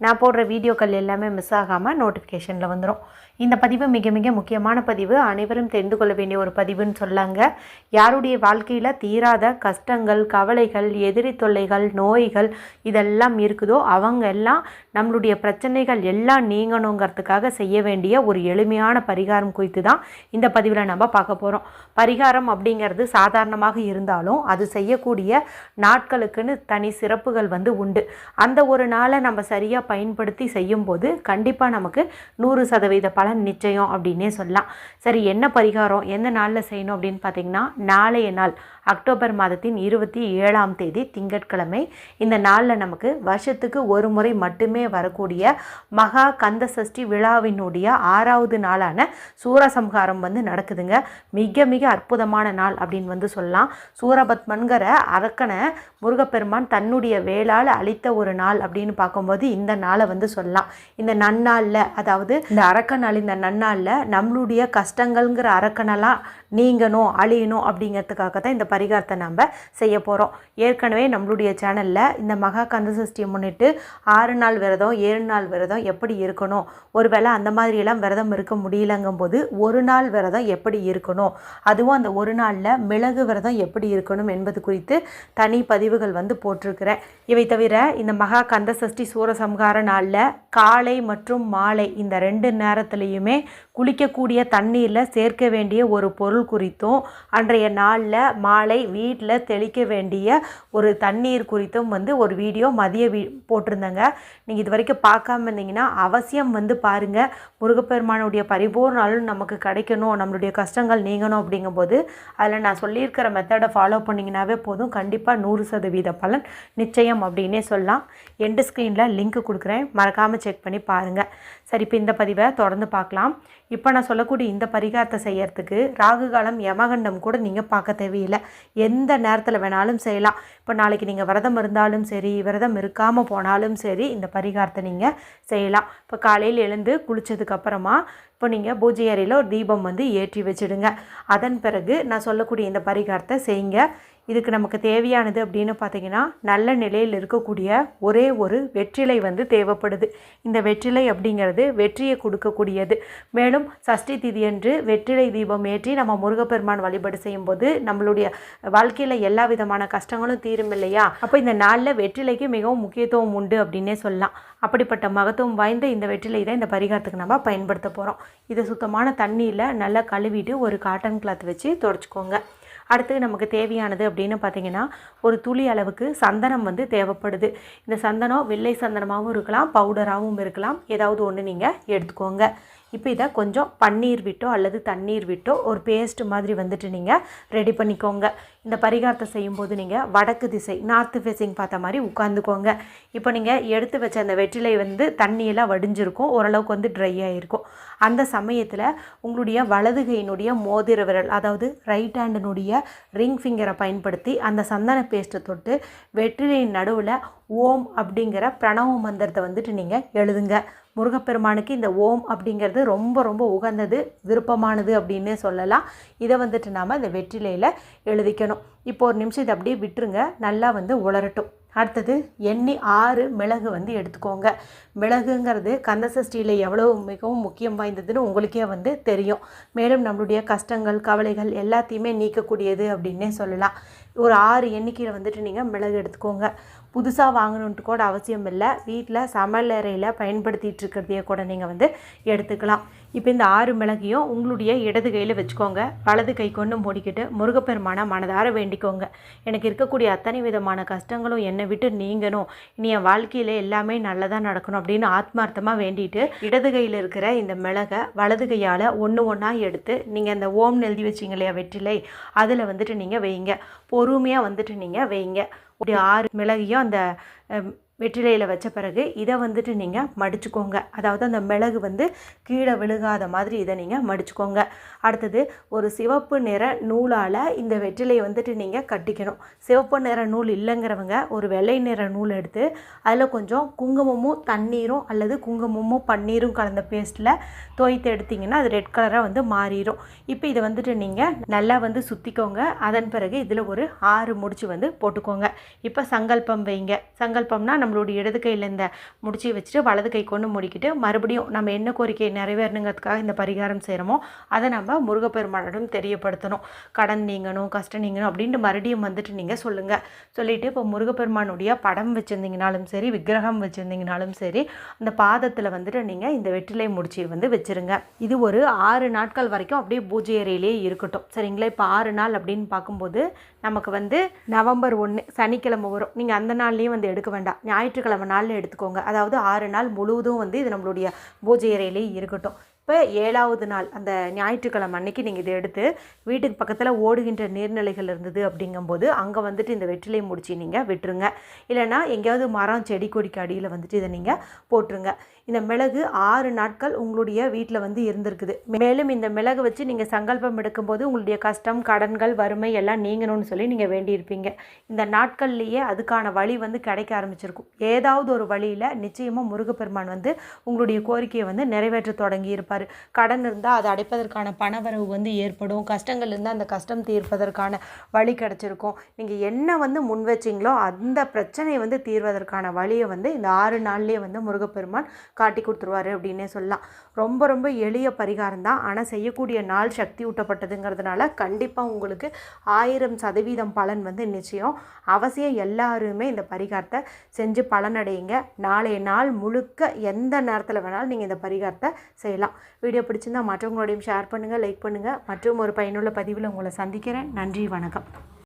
நான் போடுற வீடியோக்கள் எல்லாமே மிஸ் ஆகாமல் நோட்டிஃபிகேஷனில் வந்துடும் இந்த பதிவு மிக மிக முக்கியமான பதிவு. அனைவரும் தெரிந்து கொள்ள வேண்டிய ஒரு பதிவுன்னு சொல்லாங்க. யாருடைய வாழ்க்கையில் தீராத கஷ்டங்கள் கவலைகள் எதிரி தொல்லைகள் நோய்கள் இதெல்லாம் இருக்குதோ அவங்க எல்லாம் நம்மளுடைய பிரச்சனைகள் எல்லாம் நீங்கணுங்கிறதுக்காக செய்ய வேண்டிய ஒரு எளிமையான பரிகாரம் குறித்து தான் இந்த பதிவில் நம்ம பார்க்க போகிறோம் பரிகாரம் அப்படிங்கிறது சாதாரணமாக இருந்தாலும் அது செய்யக்கூடிய நாட்களுக்குன்னு தனி சிறப்புகள் வந்து உண்டு. அந்த ஒரு நாளை நம்ம சரியாக பயன்படுத்தி செய்யும்போது கண்டிப்பாக நமக்கு நூறு சதவீத பலன் நிச்சயம் அப்படின்னே சொல்லலாம். சரி என்ன பரிகாரம்? எந்த நாளில் செய்யணும் அப்படின்னு பார்த்தீங்கன்னா நாளைய நாள் அக்டோபர் மாதத்தின் இருபத்தி ஏழாம் தேதி திங்கட்கிழமை. இந்த நாளில் நமக்கு வருஷத்துக்கு ஒரு முறை மட்டுமே வரக்கூடிய மகா கந்த சஷ்டி விழாவினுடைய ஆறாவது நாளான சூரசம்ஹாரம் வந்து நடக்குதுங்க. மிக மிக அற்புதமான நாள் அப்படின்னு வந்து சொல்லலாம். சூரபத்மன்கிற அரக்கனை முருகப்பெருமான் தன்னுடைய வேளால் அளித்த ஒரு நாள் அப்படின்னு பார்க்கும்போது இந்த நாளை வந்து சொல்லலாம். இந்த நன்னாளில் அதாவது இந்த அரக்கன் அழிந்த நன்னாளில் நம்மளுடைய கஷ்டங்கள்ங்கிற அரக்கனெல்லாம் நீங்கணும் அழியணும் அப்படிங்கிறதுக்காக தான் இந்த பரிகாரத்தை நம்ம செய்ய போகிறோம் ஏற்கனவே நம்மளுடைய சேனலில் இந்த மகா கந்த சஷ்டியை முன்னிட்டு ஆறு நாள் விரதம் ஏழு நாள் விரதம் எப்படி இருக்கணும் ஒருவேளை அந்த மாதிரியெல்லாம் விரதம் இருக்க முடியலங்கும்போது ஒரு நாள் விரதம் எப்படி இருக்கணும் அதுவும் அந்த ஒரு நாளில் மிளகு விரதம் எப்படி இருக்கணும் என்பது குறித்து தனி பதிவுகள் வந்து போட்டிருக்கிறேன். இவை தவிர இந்த மகா கந்த சஷ்டி சூரசம்ஹார நாளில் காலை மற்றும் மாலை இந்த ரெண்டு நேரத்துலையுமே குளிக்கக்கூடிய தண்ணீரில் சேர்க்க வேண்டிய ஒரு பொருள் குறித்தும் அன்றைய நாளில் மாலை வீட்டில் தெளிக்க வேண்டிய ஒரு தண்ணீர் குறித்தும் வந்து ஒரு வீடியோ மதிய வீ போட்டிருந்தேங்க. நீங்கள் இது வரைக்கும் பார்க்காம இருந்தீங்கன்னா அவசியம் வந்து பாருங்கள் முருகப்பெருமானுடைய பரிபூர்ண அருள் நமக்கு கிடைக்கணும் நம்மளுடைய கஷ்டங்கள் நீங்கணும் அப்படிங்கும்போது அதில் நான் சொல்லியிருக்கிற மெத்தடை ஃபாலோ பண்ணிங்கனாவே போதும். கண்டிப்பாக நூறு சதவீத பலன் நிச்சயம் அப்படின்னே சொல்லலாம். எண்டு ஸ்க்ரீனில் லிங்க் கொடுக்குறேன். மறக்காமல் செக் பண்ணி பாருங்கள் சரி இப்போ இந்த பதிவை தொடர்ந்து பார்க்கலாம். இப்போ நான் சொல்லக்கூடிய இந்த பரிகாரத்தை செய்யறதுக்கு ராகு காலம் யமகண்டம் கூட நீங்கள் பார்க்க தேவையில்லை. எந்த நேரத்தில் வேணாலும் செய்யலாம். இப்போ நாளைக்கு நீங்கள் விரதம் இருந்தாலும் சரி விரதம் இருக்காமல் போனாலும் சரி இந்த பரிகாரத்தை நீங்கள் செய்யலாம். இப்போ காலையில் எழுந்து குளித்ததுக்கப்புறமா இப்போ நீங்கள் பூஜை அறையில் ஒரு தீபம் வந்து ஏற்றி வச்சுடுங்க. அதன் பிறகு நான் சொல்லக்கூடிய இந்த பரிகாரத்தை செய்யுங்க. இதுக்கு நமக்கு தேவையானது அப்படின்னு பார்த்தீங்கன்னா நல்ல நிலையில் இருக்கக்கூடிய ஒரே ஒரு வெற்றிலை வந்து தேவைப்படுது. இந்த வெற்றிலை அப்படிங்கிறது வெற்றியை கொடுக்கக்கூடியது. மேலும் சஷ்டி திதியன்று வெற்றிலை தீபம் ஏற்றி நம்ம முருகப்பெருமான் வழிபாடு செய்யும்போது நம்மளுடைய வாழ்க்கையில் எல்லா விதமான கஷ்டங்களும் தீரும் இல்லையா? அப்போ இந்த நாளில் வெற்றிலைக்கு மிகவும் முக்கியத்துவம் உண்டு அப்படின்னே சொல்லலாம். அப்படிப்பட்ட மகத்துவம் வாய்ந்த இந்த வெற்றிலை தான் இந்த பரிகாரத்துக்கு நம்ம பயன்படுத்த போகிறோம் இதை சுத்தமான தண்ணியில் நல்லா கழுவிட்டு ஒரு காட்டன் கிளாத் வச்சு தொடச்சிக்கோங்க. அடுத்து நமக்கு தேவையானது அப்படின்னு பார்த்தீங்கன்னா ஒரு துளி அளவுக்கு சந்தனம் வந்து தேவைப்படுது. இந்த சந்தனம் வெள்ளை சந்தனமாகவும் இருக்கலாம் பவுடராகவும் இருக்கலாம். ஏதாவது ஒன்று நீங்கள் எடுத்துக்கோங்க. இப்போ இதை கொஞ்சம் பன்னீர் விட்டோ அல்லது தண்ணீர் விட்டோ ஒரு பேஸ்ட் மாதிரி வந்துட்டு நீங்கள் ரெடி பண்ணிக்கோங்க. இந்த பரிகாரத்தை செய்யும்போது நீங்கள் வடக்கு திசை நார்த்து ஃபேஸிங் பார்த்த மாதிரி உட்காந்துக்கோங்க இப்போ நீங்கள் எடுத்து வச்ச அந்த வெற்றிலை வந்து தண்ணியெல்லாம் வடிஞ்சிருக்கும். ஓரளவுக்கு வந்து ட்ரை ஆகிருக்கும் அந்த சமயத்தில் உங்களுடைய வலதுகையினுடைய மோதிர விரல் அதாவது ரைட் ஹேண்டினுடைய ரிங் ஃபிங்கரை பயன்படுத்தி அந்த சந்தன பேஸ்ட்டை தொட்டு வெற்றிலையின் நடுவில் ஓம் அப்படிங்கிற பிரணவ மந்திரத்தை வந்துட்டு நீங்கள் எழுதுங்க. முருகப்பெருமானுக்கு இந்த ஓம் அப்படிங்கிறது ரொம்ப ரொம்ப உகந்தது விருப்பமானது அப்படின்னே சொல்லலாம். இதை வந்துட்டு நாம் இந்த வெற்றிலையில் எழுதிக்கணும். இப்போ ஒரு நிமிஷம் இதை அப்படியே விட்டுருங்க. நல்லா வந்து உளரட்டும். அடுத்தது எண்ணி ஆறு மிளகு வந்து எடுத்துக்கோங்க. மிளகுங்கிறது கந்த சஷ்டியில் எவ்வளோ மிகவும் முக்கியம் வாய்ந்ததுன்னு உங்களுக்கே வந்து தெரியும். மேலும் நம்மளுடைய கஷ்டங்கள் கவலைகள் எல்லாத்தையுமே நீக்கக்கூடியது அப்படின்னே சொல்லலாம். ஒரு ஆறு எண்ணிக்கையில் வந்துட்டு நீங்கள் மிளகு எடுத்துக்கோங்க. புதுசாக வாங்கணுன்ட்டு கூட அவசியம் இல்லை. வீட்டில் சமையலறையில் பயன்படுத்திகிட்டு இருக்கிறதையே கூட நீங்கள் வந்து எடுத்துக்கலாம். இப்போ இந்த ஆறு மிளகையும் உங்களுடைய இடது கையில் வச்சுக்கோங்க. வலது கை கொண்டு மூடிக்கிட்டு முருகப்பெருமான மனதார வேண்டிக்கோங்க. எனக்கு இருக்கக்கூடிய அத்தனை விதமான கஷ்டங்களும் என்னை விட்டு நீங்கணும். இனி என் வாழ்க்கையில் எல்லாமே நல்லதாக நடக்கணும் அப்படின்னு ஆத்மார்த்தமாக வேண்டிட்டு இடது கையில் இருக்கிற இந்த மிளகை வலது கையால் ஒன்று ஒன்றா எடுத்து நீங்கள் அந்த ஓம் எழுதி வச்சிங்க இல்லையா வெற்றிலை அதில் வந்துட்டு நீங்கள் வைங்க. பொறுமையாக வந்துட்டு நீங்கள் வைங்க. ஒரு ஆறு மிளகையும் அந்த வெற்றிலையில் வச்ச பிறகு இதை வந்துட்டு நீங்கள் மடிச்சுக்கோங்க. அதாவது அந்த மிளகு வந்து கீழே விழுகாத மாதிரி இதை நீங்கள் மடிச்சுக்கோங்க. அடுத்தது ஒரு சிவப்பு நிற நூலால் இந்த வெற்றிலையை வந்துட்டு நீங்கள் கட்டிக்கணும். சிவப்பு நிற நூல் இல்லைங்கிறவங்க ஒரு வெள்ளை நிற நூல் எடுத்து அதில் கொஞ்சம் குங்குமமும் தண்ணீரும் அல்லது குங்குமமும் பன்னீரும் கலந்த பேஸ்ட்டில் தோய்த்து எடுத்திங்கன்னா அது ரெட் கலராக வந்து மாறிடும் இப்போ இதை வந்துட்டு நீங்கள் நல்லா வந்து சுற்றிக்கோங்க அதன் பிறகு இதில் ஒரு ஆறு முடிச்சு வந்து போட்டுக்கோங்க. இப்போ சங்கல்பம் வைங்க. சங்கல்பம்னா நம்மளுடைய இடது கையில் இந்த முடிச்சு வச்சுட்டு வலது கை கொண்டு முடிக்கிட்டு மறுபடியும் நம்ம என்ன கோரிக்கை நிறைவேறணுங்கிறதுக்காக இந்த பரிகாரம் செய்கிறோமோ அதை நம்ம முருகப்பெருமானிடம் தெரியப்படுத்தணும். கடன் நீங்கணும் கஷ்டம் நீங்கணும் அப்படின்ட்டு மறுபடியும் வந்துட்டு நீங்கள் சொல்லுங்கள் சொல்லிவிட்டு இப்போ முருகப்பெருமானுடைய படம் வச்சுருந்தீங்கனாலும் சரி விக்கிரகம் வச்சுருந்தீங்கனாலும் சரி அந்த பாதத்தில் வந்துட்டு நீங்கள் இந்த வெற்றிலை முடிச்சு வந்து வச்சுருங்க. இது ஒரு ஆறு நாட்கள் வரைக்கும் அப்படியே பூஜை அறையிலே இருக்கட்டும். சரிங்களா? இப்போ ஆறு நாள் அப்படின்னு பார்க்கும்போது நமக்கு வந்து நவம்பர் ஒன்று சனிக்கிழமை வரும். நீங்கள் அந்த நாள்லேயும் வந்து எடுக்க வேண்டாம். ஞாயிற்றுக்கிழமை நாளில் எடுத்துக்கோங்க. அதாவது ஆறு நாள் முழுவதும் வந்து இது நம்மளுடைய பூஜை அறையிலே இருக்கட்டும். இப்போ ஏழாவது நாள் அந்த ஞாயிற்றுக்கிழமை அன்னைக்கு நீங்கள் இதை எடுத்து வீட்டுக்கு பக்கத்தில் ஓடுகின்ற நீர்நிலைகள் இருந்தது அப்படிங்கும்போது அங்கே வந்துட்டு இந்த வெற்றிலை முடிச்சு நீங்கள் விட்டுருங்க. இல்லைனா எங்கேயாவது மரம் செடி கொடிக்கு அடியில் வந்துட்டு இதை நீங்கள் போட்டுருங்க. இந்த மிளகு ஆறு நாட்கள் உங்களுடைய வீட்டில் வந்து இருந்திருக்குது. மேலும் இந்த மிளகு வச்சு நீங்கள் சங்கல்பம் எடுக்கும்போது உங்களுடைய கஷ்டம் கடன்கள் வறுமை எல்லாம் நீங்கணும்னு சொல்லி நீங்கள் வேண்டியிருப்பீங்க. இந்த நாட்கள்லேயே அதுக்கான வழி வந்து கிடைக்க ஆரம்பிச்சிருக்கும். ஏதாவது ஒரு வழியில் நிச்சயமாக முருகப்பெருமான் வந்து உங்களுடைய கோரிக்கையை வந்து நிறைவேற்ற தொடங்கி இருப்பார் கடன் இருந்தால் அதை அடைப்பதற்கான பணவரவு வந்து ஏற்படும். கஷ்டங்கள் இருந்தால் அந்த கஷ்டம் தீர்ப்பதற்கான வழி கிடச்சிருக்கும். நீங்கள் என்ன வந்து முன் வச்சிங்களோ அந்த பிரச்சனையை வந்து தீர்வதற்கான வழியை வந்து இந்த ஆறு நாள்லேயே வந்து முருகப்பெருமான் காட்டி கொடுத்துருவாரு அப்படின்னே சொல்லலாம். ரொம்ப ரொம்ப எளிய பரிகாரம் தான். ஆனால் செய்யக்கூடிய நாள் சக்தி ஊட்டப்பட்டதுங்கிறதுனால கண்டிப்பாக உங்களுக்கு ஆயிரம் சதவீதம் பலன் வந்து நிச்சயம். அவசியம் எல்லாருமே இந்த பரிகாரத்தை செஞ்சு பலனடையுங்க. நாளைய நாள் முழுக்க எந்த நேரத்தில் வேணாலும் நீங்கள் இந்த பரிகாரத்தை செய்யலாம். வீடியோ பிடிச்சிருந்தா மற்றவங்களோடையும் ஷேர் பண்ணுங்கள் லைக் பண்ணுங்கள் மற்றும் ஒரு பயனுள்ள பதிவில் உங்களை சந்திக்கிறேன். நன்றி வணக்கம்.